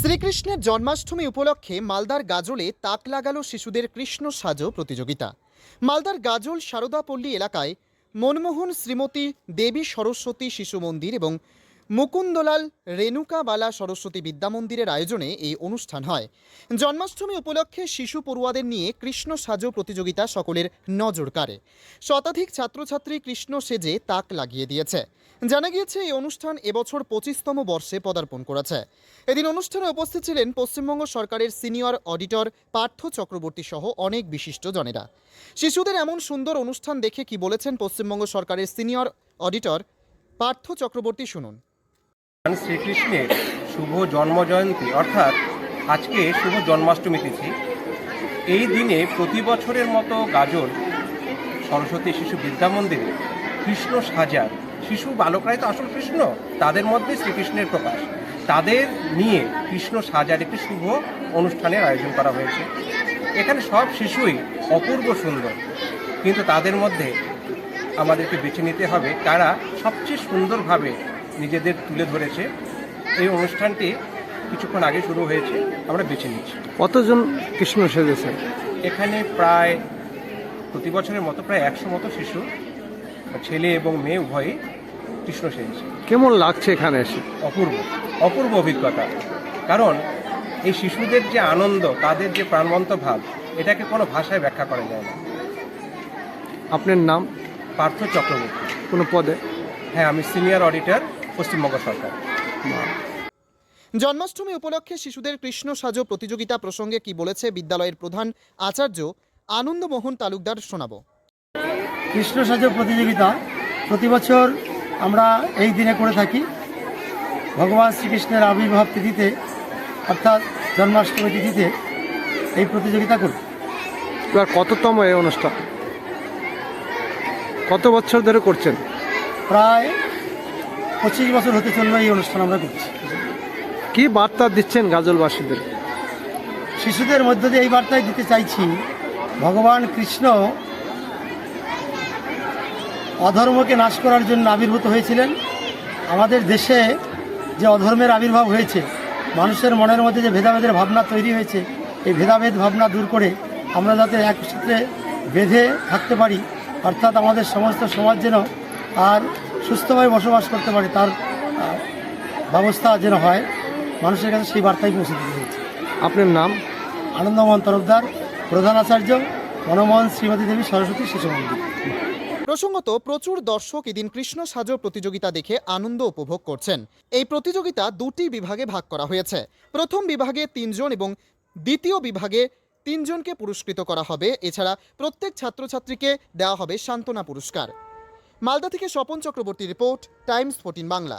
শ্রীকৃষ্ণের জন্মাষ্টমী উপলক্ষে মালদার গাজলে তাক লাগালো শিশুদের কৃষ্ণ সাজো প্রতিযোগিতা। মালদার গাজল সারদাপল্লী এলাকায় মনমোহন শ্রীমতী দেবী সরস্বতী শিশু মন্দির এবং মুকুন্দলাল রেণুকাবালা সরস্বতী বিদ্যামন্দিরের আয়োজনে এই অনুষ্ঠান হয়। জন্মাষ্টমী উপলক্ষে শিশু পড়ুয়াদের নিয়ে কৃষ্ণ সাজো প্রতিযোগিতা সকলের নজর কাড়ে। শতাধিক ছাত্রছাত্রী কৃষ্ণ সেজে তাক লাগিয়ে দিয়েছে। জানা গিয়েছে, এই অনুষ্ঠান এবছর পঁচিশতম বর্ষে পদার্পণ করেছে। এদিন অনুষ্ঠানে উপস্থিত ছিলেন পশ্চিমবঙ্গ সরকারের সিনিয়র অডিটর পার্থ চক্রবর্তী সহ অনেক বিশিষ্ট জনেরা শিশুদের এমন সুন্দর অনুষ্ঠান দেখে কি বলেছেন পশ্চিমবঙ্গ সরকারের সিনিয়র অডিটর পার্থ চক্রবর্তী শুনুন। ভগবান শ্রীকৃষ্ণের শুভ জন্ম জয়ন্তী অর্থাৎ আজকে শুভ জন্মাষ্টমী তিথি। এই দিনে প্রতি বছরের মতো গাজল সরস্বতী শিশু বিদ্যা মন্দিরে কৃষ্ণ সাজার। শিশু বালকরাই তো আসল কৃষ্ণ, তাদের মধ্যে শ্রীকৃষ্ণের প্রকাশ। তাদের নিয়ে কৃষ্ণ সাজার একটি শুভ অনুষ্ঠানের আয়োজন করা হয়েছে। এখানে সব শিশুই অপূর্ব সুন্দর। কিন্তু তাদের মধ্যে আমাদেরকে বেছে নিতে হবে তারা সবচেয়ে সুন্দরভাবে নিজেদের তুলে ধরেছে। এই অনুষ্ঠানটি কিছুক্ষণ আগে শুরু হয়েছে আমরা বেছে নিচ্ছি কতজন কৃষ্ণ সেজেছে? এখানে প্রায় প্রতি বছরের মতো প্রায় একশো মতো শিশু ছেলে এবং মেয়ে উভয়ই কৃষ্ণ সেজেছে। কেমন লাগছে এখানে এসে? অপূর্ব অপূর্ব অভিজ্ঞতা। কারণ এই শিশুদের যে আনন্দ তাদের যে প্রাণবন্ত ভাব এটাকে কোনো ভাষায় ব্যাখ্যা করা যায় না। আপনার নাম? পার্থ চক্রবর্তী। কোনো পদে? হ্যাঁ আমি সিনিয়র অডিটর পশ্চিমবঙ্গ সরকার। জন্মাষ্টমী উপলক্ষে শিশুদের কৃষ্ণ সাজো প্রতিযোগিতা প্রসঙ্গে কি বলেছে বিদ্যালয়ের প্রধান আচার্য আনন্দমোহন তালুকদার শোনাবো। কৃষ্ণ সাজো প্রতিযোগিতা প্রতি বছর আমরা এই দিনে করে থাকি। ভগবান শ্রীকৃষ্ণের আবির্ভাব তিথিতে অর্থাৎ জন্মাষ্টমী তিথিতে এই প্রতিযোগিতা করি। এবার কততম এই অনুষ্ঠান? কত বছর ধরে করছেন? প্রায় পঁচিশ বছর হতে চলল এই অনুষ্ঠান আমরা করছি। কি বার্তা দিচ্ছেন গাজলবাসীদের? শিশুদের মধ্য দিয়ে এই বার্তাই দিতে চাইছি ভগবান কৃষ্ণ অধর্মকে নাশ করার জন্য আবির্ভূত হয়েছিলেন। আমাদের দেশে যে অধর্মের আবির্ভাব হয়েছে মানুষের মনের মধ্যে যে ভেদাভেদের ভাবনা তৈরি হয়েছে এই ভেদাভেদ ভাবনা দূর করে আমরা যাতে এক সূত্রে বেঁধে থাকতে পারি অর্থাৎ আমাদের সমস্ত সমাজ যেন আর সুস্থভাবে বসবাস করতে পারে তার ব্যবস্থা যেন হয় মানুষের কাছে সেই বার্তাই পৌঁছে দিতে হয়েছে আপনার নাম? আনন্দমোহন তরফদার প্রধান আচার্য মনমোহন শ্রীমতী দেবী সরস্বতী শিশু মন্দির। প্রসঙ্গত প্রচুর দর্শক এদিন কৃষ্ণ সাজো প্রতিযোগিতা দেখে আনন্দ উপভোগ করছেন। এই প্রতিযোগিতা দুটি বিভাগে ভাগ করা হয়েছে। প্রথম বিভাগে তিনজন এবং দ্বিতীয় বিভাগে তিনজনকে পুরস্কৃত করা হবে। এছাড়া প্রত্যেক ছাত্রছাত্রীকে দেওয়া হবে সান্ত্বনা পুরস্কার। মালদা থেকে Swapan Chakraborty report Times fourteen Bangla.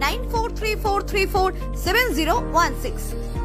9434347016.